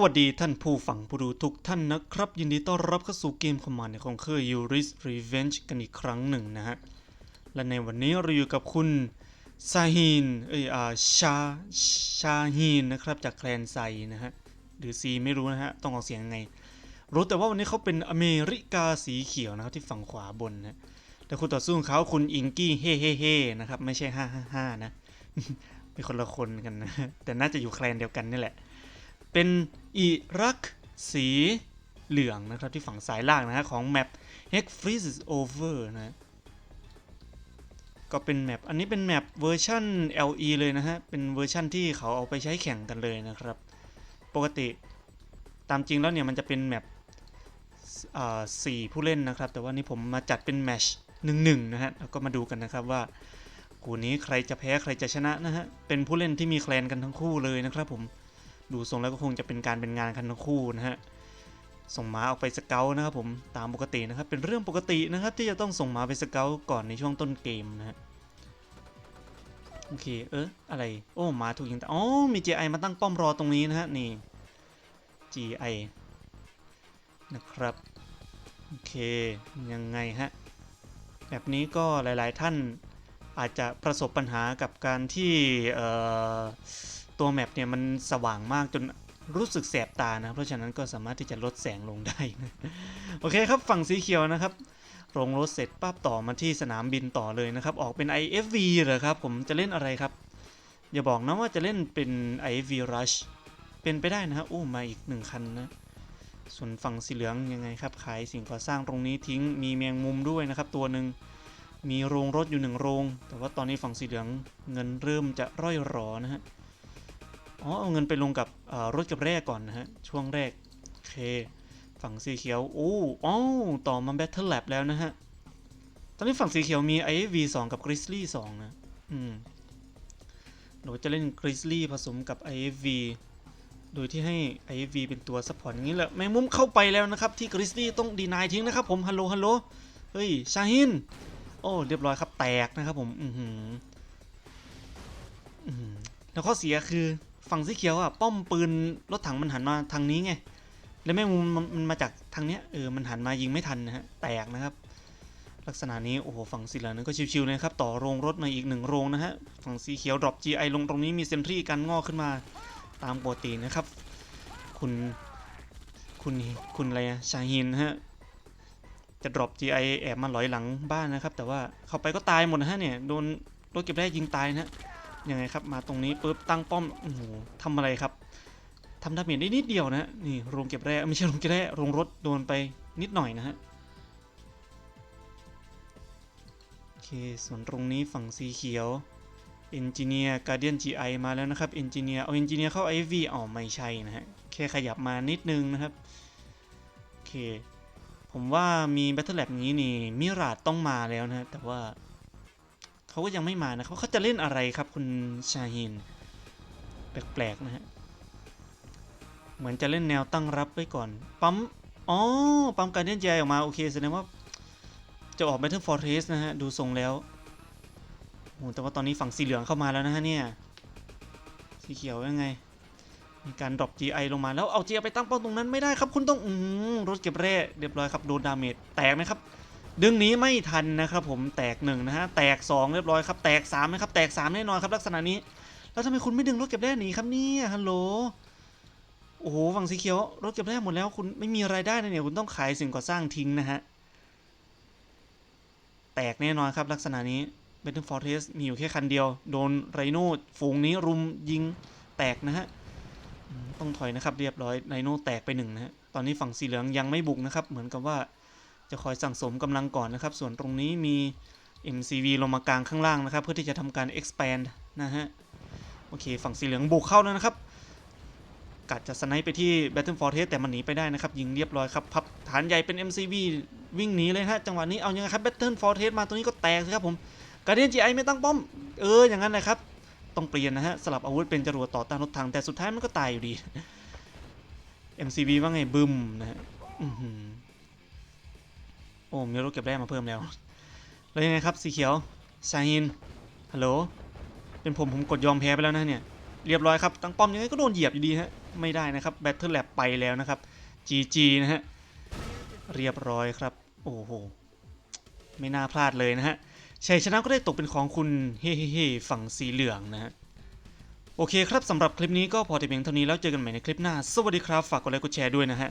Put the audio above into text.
สวัสดีท่านผู้ฟังผู้ดูทุกท่านนะครับ ยินดีต้อนรับเข้าสู่เกมคอมมานด์ของเคย Yuri's Revenge กันอีกครั้งหนึ่งนะฮะ และในวันนี้เราอยู่กับคุณซาฮีนเอ้ยอ่าชาชาฮีนนะครับจากแคลนไซนะฮะ หรือซีไม่รู้นะฮะ ต้องออกเสียงยังไง รู้แต่ว่าวันนี้เขาเป็นอเมริกาสีเขียวนะครับที่ฝั่งขวาบนนะแต่คุณต่อสู้ของเขาคุณอิงกี้เฮ่เฮ่เฮ่นะครับไม่ใช่ห้าห้าห้านะเป็นคนละคนกันนะแต่น่าจะอยู่แคลนเดียวกันนี่แหละ เป็นอิรักสีเหลืองนะครับที่ฝั่งซ้ายล่างนะฮะของแมป Hex Freezes Over นะก็เป็นแมปอันนี้เป็นแมปเวอร์ชัน LE เลยนะฮะ เป็นเวอร์ชันที่เขาเอาไปใช้แข่งกันเลยนะครับ ปกติตามจริงแล้วเนี่ยมันจะเป็นแมปสี่ผู้เล่นนะครับ แต่ว่านี่ผมมาจัดเป็นแมชหนึ่งหนึ่งนะฮะ แล้วก็มาดูกันนะครับว่าคู่นี้ใครจะแพ้ใครจะชนะนะฮะ เป็นผู้เล่นที่มีแคลนกันทั้งคู่เลยนะครับผม ดูทรงแล้วก็คงจะเป็นการเป็นงานกันทั้งคู่นะฮะส่งหมาออกไปสเกลนะครับผมตามปกตินะครับเป็นเรื่องปกตินะครับที่จะต้องส่งหมาไปสเกลก่อนในช่วงต้นเกมนะฮะโอเคเอออะไรโอ้หมาถูกยิงแต่อ๋อมี GI มาตั้งป้อมรอตรงนี้นะฮะนี่ GI นะครับโอเคยังไงฮะแบบนี้ก็หลาย ๆ ท่านอาจจะประสบปัญหากับการที่เอ่อ ตัวแมปเนี่ยมันสว่างมากจนรู้สึกแสบตานะ เพราะฉะนั้นก็สามารถที่จะลดแสงลงได้นะโอเคครับฝั่งสีเขียวนะครับลงรถเสร็จปั๊บต่อมาที่สนามบินต่อเลยนะครับ ออกเป็น IFV เหรอครับ ผมจะเล่นอะไรครับ อย่าบอกนะว่าจะเล่นเป็น IFV Rush เป็นไปได้นะฮะโอ้มาอีกหนึ่งคันนะ ส่วนฝั่งสีเหลืองยังไงครับ ขายสิ่งก่อสร้างตรงนี้ทิ้งมีแมงมุมด้วยนะครับ ตัวหนึ่งมีโรงรถอยู่หนึ่งโรง แต่ว่าตอนนี้ฝั่งสีเหลืองเงินเริ่มจะร่อยรอนะฮะ อ๋อเอาเงินไปลงกับรถกับแรกก่อนนะฮะ ช่วงแรก โอเค ฝั่งสีเขียวโอ้อ้าวต่อมา Battle Lab แล้วนะฮะ ตอนนี้ฝั่งสีเขียวมี IFV 2 กับ Grizzly 2นะ อืมเราจะเล่น Grizzly ผสมกับ IFV โดยที่ให้ IFV เป็นตัวซัพพอร์ตอย่างนี้แหละแมงมุมเข้าไปแล้วนะครับ ที่ Grizzly ต้องดีนายทิ้งนะครับผมฮัลโหลฮัลโหลเฮ้ยชาฮินโอ้เรียบร้อยครับแตกนะครับผม อือหือแล้วข้อเสียคือ ฝั่งสีเขียวอะป้อมปืนรถถังมันหันมาทางนี้ไง แล้วแม่งมุมมันมันมาจากทางเนี้ยเออมันหันมายิงไม่ทันนะฮะแตกนะครับ ลักษณะนี้โอ้โหฝั่งสีเหลืองนั้นก็ชิวๆเลยครับต่อโรงรถมาอีกหนึ่งโรงนะฮะฝั่งสีเขียวดรอป GI ลงตรงนี้มีเซนทรีกันงอกขึ้นมาตามปกตินะครับ คุณคุณคุณอะไรอะชาฮินฮะจะดรอป GI แอบมาหลอยหลังบ้านนะครับ แต่ว่าเข้าไปก็ตายหมดนะฮะเนี่ยโดนรถเก็บได้ยิงตายนะฮะ ยังไงครับมาตรงนี้ปุ๊บตั้งป้อมโอ้โหทำอะไรครับทำดาเมจได้นิดเดียวนะนี่โรงเก็บแร่ไม่ใช่โรงเก็บแร่โรงรถโดนไปนิดหน่อยนะฮะโอเคส่วนตรงนี้ฝั่งสีเขียวเอนจิเนียร์การเดียน GI มาแล้วนะครับเอนจิเนียร์เอาเอนจิเนียร์เข้า IV อ๋อไม่ใช่นะฮะแค่ขยับมานิดนึงนะครับโอเคผมว่ามี Battle Lab นี้นี่มิราดต้องมาแล้วนะแต่ว่า เขาก็ยังไม่มานะครับเขาจะเล่นอะไรครับคุณชาฮินแปลกๆนะฮะเหมือนจะเล่นแนวตั้งรับไว้ก่อน ปั๊ม อ๋อ ปั๊มการเดียน GI ออกมา โอเคแสดงว่า จะออก Battle Fortress นะฮะ ดูทรงแล้วโอ้แต่ว่าตอนนี้ฝั่งสีเหลืองเข้ามาแล้วนะฮะเนี่ย สีเขียวยังไง มีการดรอป GI ลงมาแล้วเอา GI ไปตั้งเป้าตรงนั้นไม่ได้ครับ คุณต้อง อืมรถเก็บแร่เรียบร้อยครับ โดนดาเมจแตกไหมครับ ดึงหนี้ไม่ทันนะครับผมแตกหนึ่งนะฮะแตก 2 เรียบร้อยครับ แตก3นะครับแตก 3 แน่นอนครับลักษณะนี้ แล้วทำไมคุณไม่ดึงรถเก็บแร่หนีครับเนี่ยฮัลโหลโอ้โหฝั่งสีเขียวรถเก็บแร่หมดแล้วคุณไม่มีรายได้นะเนี่ยคุณต้องขายสิ่งก่อสร้างทิ้งนะฮะแตกแน่นอนครับลักษณะนี้ Battle Fortress มีอยู่แค่คันเดียว โดนไรโน่ฝูงนี้รุมยิงแตกนะฮะต้องถอยนะครับเรียบร้อยไรโน่แตกไปหนึ่งนะฮะตอนนี้ฝั่งสีเหลืองยังไม่บุกนะครับเหมือนกับว่า จะคอยสั่งสมกำลังก่อนนะครับ ส่วนตรงนี้มี MCV ลงมากลางข้างล่างนะครับ เพื่อที่จะทำการ expand นะฮะ โอเค ฝั่งสีเหลืองบุกเข้าแล้วนะครับกัดจะสไนป์ไปที่ Battle Fortress แต่มันหนีไปได้นะครับ ยิงเรียบร้อยครับ พับฐานใหญ่เป็น MCV วิ่งหนีเลยฮะจังหวะนี้เอายังไงครับ Battle Fortress มาตรงนี้ก็แตกสิครับผมการเดียน GI ไม่ตั้งป้อม เอออย่างนั้นนะครับ ต้องเปลี่ยนนะฮะ สลับอาวุธเป็นจรวดต่อต้านรถถังแต่สุดท้ายมันก็ตายอยู่ดี MCV ว่าไงบึมนะฮะ โอ้มีรถเก็บแร่มาเพิ่มแล้ว แล้วยังไงครับสีเขียวชาฮินฮัลโหลเป็นผมผมกดยอมแพ้ไปแล้วนะเนี่ยเรียบร้อยครับตั้งป้อมยังไงก็โดนเหยียบอยู่ดีฮะไม่ได้นะครับ Battle Lab ไปแล้วนะครับ GG นะฮะเรียบร้อยครับ โอ้โห ไม่น่าพลาดเลยนะฮะชัยชนะก็ได้ตกเป็นของคุณเฮ้เฮ้ฝั่งสีเหลืองนะฮะโอเคครับสำหรับคลิปนี้ก็พอแต่เพียงเท่านี้แล้วเจอกันใหม่ในคลิปหน้า สวัสดีครับ ฝากกดไลค์กดแชร์ด้วยนะฮะ